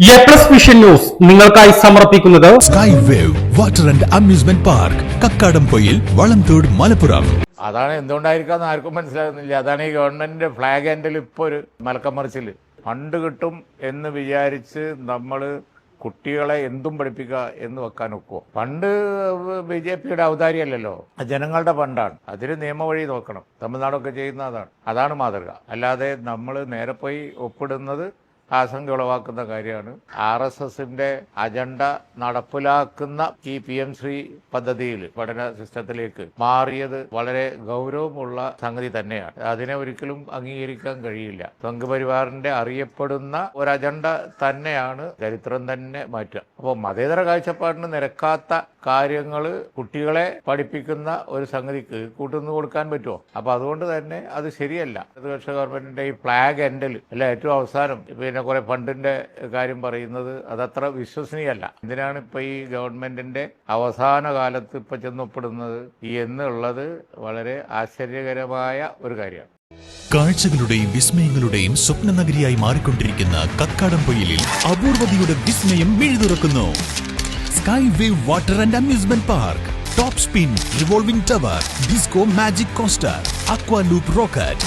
A plus vision news നിങ്ങൾക്കായി സമർപ്പിക്കുന്നത് sky wave water and amusement park Kakkadampoyil Valamthode Malappuram. അതാണ് എന്തുകൊണ്ടായിരിക്കാന്ന് ആർക്കും മനസ്സിലാകുന്നില്ല. അതാണ് ഈ ഗവൺമെന്റിന്റെ ഫ്ലാഗ് ഹാൻഡിൽ ഇപ്പോൾ ഒരു മലക്കമറിച്ചിൽ ഫണ്ട് കിട്ടും എന്ന് വിചാരിച്ച് നമ്മൾ കുട്ടികളെ എന്തും പഠിപ്പിക്കുക എന്ന് വെക്കാൻ ഒക്കുമോ ഫണ്ട് ബി ജെ പിയുടെ ഔദാര്യമല്ലല്ലോ. ജനങ്ങളുടെ ഫണ്ടാണ്. അതിന് നിയമവഴി നോക്കണം. തമിഴ്നാടൊക്കെ ചെയ്യുന്ന അതാണ്. അതാണ് മാതൃക. അല്ലാതെ നമ്മൾ നേരെ പോയി ഒപ്പിടുന്നത് ആശങ്ക ഉളവാക്കുന്ന കാര്യമാണ്. ആർ എസ് എസിന്റെ അജണ്ട നടപ്പിലാക്കുന്ന ഈ പി എം ശ്രീ പദ്ധതിയിൽ പഠന സിസ്റ്റത്തിലേക്ക് മാറിയത് വളരെ ഗൗരവമുള്ള സംഗതി തന്നെയാണ്. അതിനെ ഒരിക്കലും അംഗീകരിക്കാൻ കഴിയില്ല. സംഘപരിവാറിന്റെ അറിയപ്പെടുന്ന ഒരു അജണ്ട തന്നെയാണ് ചരിത്രം തന്നെ മാറ്റുക. അപ്പോൾ മതേതര കാഴ്ചപ്പാടിന് നിരക്കാത്ത കാര്യങ്ങൾ കുട്ടികളെ പഠിപ്പിക്കുന്ന ഒരു സംഗതിക്ക് കൂട്ടുനിന്ന് കൊടുക്കാൻ പറ്റുമോ? അപ്പൊ അതുകൊണ്ട് തന്നെ അത് ശരിയല്ല. പ്രതിപക്ഷ ഗവൺമെന്റിന്റെ ഈ ഫ്ലാഗ് എൻഡിൽ അല്ല ഏറ്റവും അവസാനം പിന്നെ കുറെ ഫണ്ടിന്റെ കാര്യം പറയുന്നത് അതത്ര വിശ്വസനീയല്ല. എന്തിനാണ് ഇപ്പൊ ഈ ഗവൺമെന്റിന്റെ അവസാന കാലത്ത് ഇപ്പൊ ചെന്നൊപ്പിടുന്നത് എന്നുള്ളത് വളരെ ആശ്ചര്യകരമായ ഒരു കാര്യമാണ്. കാഴ്ചകളുടെയും വിസ്മയങ്ങളുടെയും സ്വപ്ന നഗരിയായി മാറിക്കൊണ്ടിരിക്കുന്ന കക്കാടം പൊയിലിൽ അപൂർവതയുടെ വിസ്മയം മിഴുതുറക്കുന്നു. Sky wave water and amusement park top spin revolving tower disco magic coaster aqua loop rocket